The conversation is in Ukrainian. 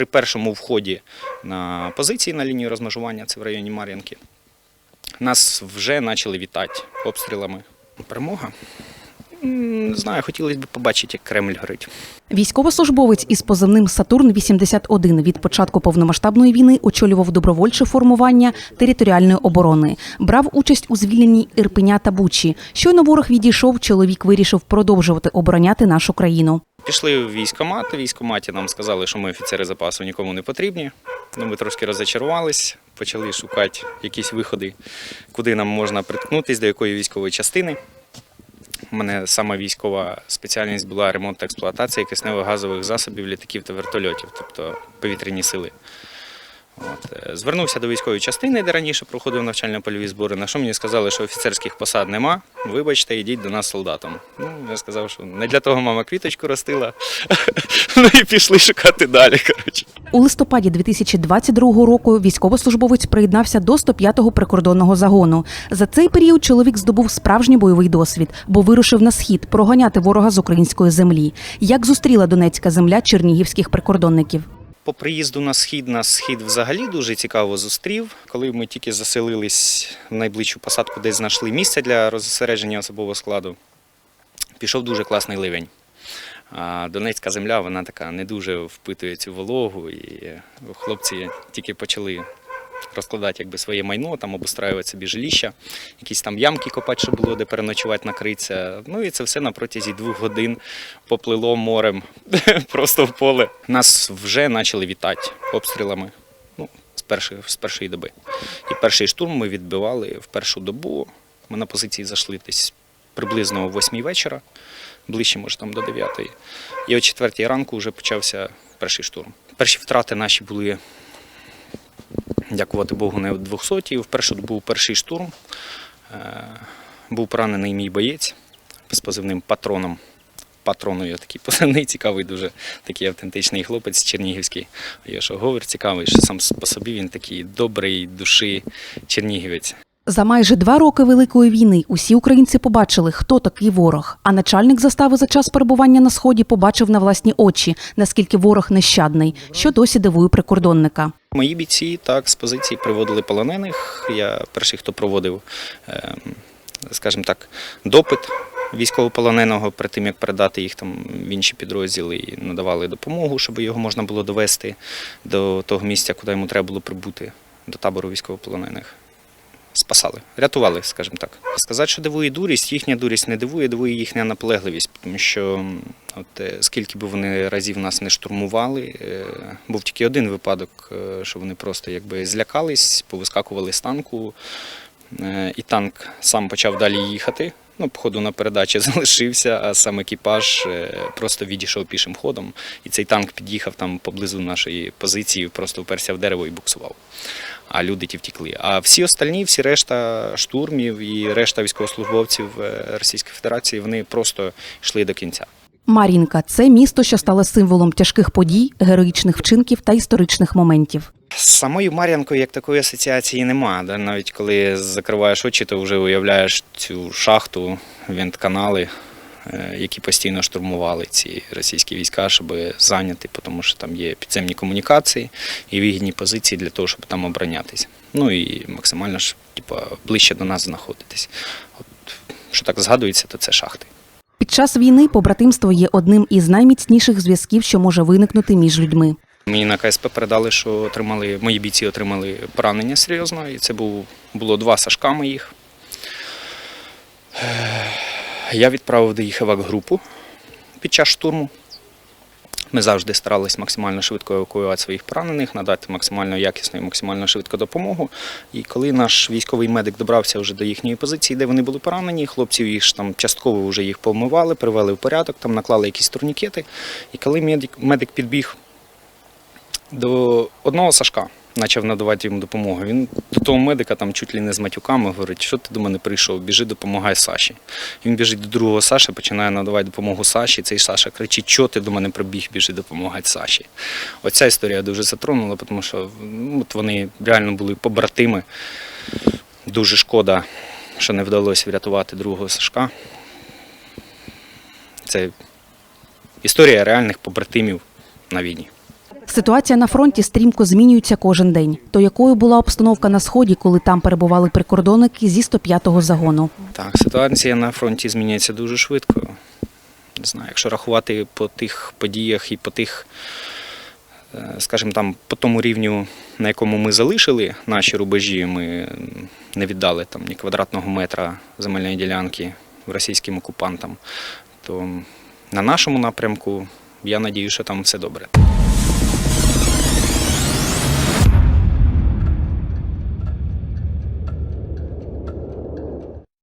при першому вході на позиції на лінію розмежування, це в районі Мар'їнки, нас вже почали вітати обстрілами. Перемога. Не знаю, хотілося б побачити, як Кремль горить. Військовослужбовець із позивним Сатурн 81 від початку повномасштабної війни очолював добровольче формування територіальної оборони. Брав участь у звільненні Ірпеня та Бучі. Щойно ворог відійшов, чоловік вирішив продовжувати обороняти нашу країну. Пішли в військомат. В військкоматі нам сказали, що ми офіцери запасу нікому не потрібні. Ну, ми трошки розочарувалися, почали шукати якісь виходи, куди нам можна приткнутися, до якої військової частини. У мене сама військова спеціальність була ремонт та експлуатація киснево-газових засобів, літаків та вертольотів, тобто повітряні сили. От. е, Звернувся до військової частини, де раніше проходив навчально-польові збори. На що мені сказали, що офіцерських посад нема. Вибачте, йдіть до нас солдатом. Ну, я сказав, що не для того мама квіточку ростила. ну і пішли шукати далі. Коротше. У листопаді 2022 року військовослужбовець приєднався до 105-го прикордонного загону. За цей період чоловік здобув справжній бойовий досвід, бо вирушив на схід проганяти ворога з української землі. Як зустріла донецька земля чернігівських прикордонників? По приїзду на схід нас схід взагалі дуже цікаво зустрів. Коли ми тільки заселились в найближчу посадку, де знайшли місце для розсередження особового складу, пішов дуже класний ливень. А Донецька земля вона така не дуже впитує цю вологу, і хлопці тільки почали розкладати якби, своє майно, там обустраювати собі жиліща, якісь там ямки копати, щоб було де переночувати, накритися. Ну і це все на протязі двох годин поплило морем просто в поле. Нас вже почали вітати обстрілами ну, з, першої, з першої доби. І перший штурм ми відбивали в першу добу. Ми на позиції зайшли десь приблизно о 8 вечора, ближче, може, там до 9. І о 4 ранку вже почався перший штурм. Перші втрати наші були, дякувати Богу, не в 200. В Вперше був перший штурм. Е, Був поранений мій боєць з позивним патроном. Патрону є такий позивний, цікавий, дуже такий автентичний хлопець чернігівський. Я що говорить, цікавий, що сам по собі він такий добрий душі чернігівець. За майже два роки Великої війни усі українці побачили, хто такий ворог. А начальник застави за час перебування на сході побачив на власні очі, наскільки ворог нещадний, що досі дивує прикордонника. Мої бійці так з позиції приводили полонених. Я перший, хто проводив, ем, скажімо так, допит військовополоненого перед тим, як передати їх там в інші підрозділи і надавали допомогу, щоб його можна було довести до того місця, куди йому треба було прибути, до табору військовополонених. Спасали, рятували, скажімо так. Сказати, що дивує дурість, їхня дурість не дивує, дивує їхня наполегливість, тому що от е, скільки б вони разів нас не штурмували, е, був тільки один випадок, е, що вони просто якби злякались, повискакували з танку, і танк сам почав далі їхати. Ну, походу на передачі залишився, а сам екіпаж е, просто відійшов пішим ходом. І цей танк під'їхав там поблизу нашої позиції, просто вперся в дерево і буксував. А люди ті втікли. А всі остальні, всі решта штурмів і решта військовослужбовців е, Російської Федерації, вони просто йшли до кінця. Мар'їнка це місто, що стало символом тяжких подій, героїчних вчинків та історичних моментів. З самою Мар'янкою як такої асоціації нема. Навіть коли закриваєш очі, то вже уявляєш цю шахту, вінтканали, е, які постійно штурмували ці російські війська, щоб зайняти, тому що там є підземні комунікації і вигідні позиції для того, щоб там оборонятися. Ну і максимально ж типу, ближче до нас знаходитись. От, що так згадується, то це шахти. Під час війни побратимство є одним із найміцніших зв'язків, що може виникнути між людьми. Мені на КСП передали, що отримали, мої бійці отримали поранення серйозно, і це був, було два сашка моїх. Е, Я відправив до їх евак-групу під час штурму. Ми завжди старались максимально швидко евакуювати своїх поранених, надати максимально якісну і максимально швидку допомогу. І коли наш військовий медик добрався вже до їхньої позиції, де вони були поранені, хлопців їх ж там частково вже їх помивали, привели в порядок, там наклали якісь турнікети. І коли медик, медик підбіг до одного Сашка, почав надавати йому допомогу. Він до того медика там чуть ли не з матюками говорить, що ти до мене прийшов, біжи, допомагай Саші. Він біжить до другого Саші, починає надавати допомогу Саші. Цей Саша кричить, що ти до мене прибіг, біжи допомагати Саші. Оця історія дуже затронула, тому що ну, от вони реально були побратими. Дуже шкода, що не вдалося врятувати другого Сашка. Це історія реальних побратимів на війні. Ситуація на фронті стрімко змінюється кожен день. То якою була обстановка на сході, коли там перебували прикордонники зі 105-го загону? Так, ситуація на фронті змінюється дуже швидко. Не знаю, якщо рахувати по тих подіях і по тих, е, скажімо там, по тому рівню, на якому ми залишили наші рубежі, ми не віддали там ні квадратного метра земельної ділянки російським окупантам, то на нашому напрямку я надію, що там все добре.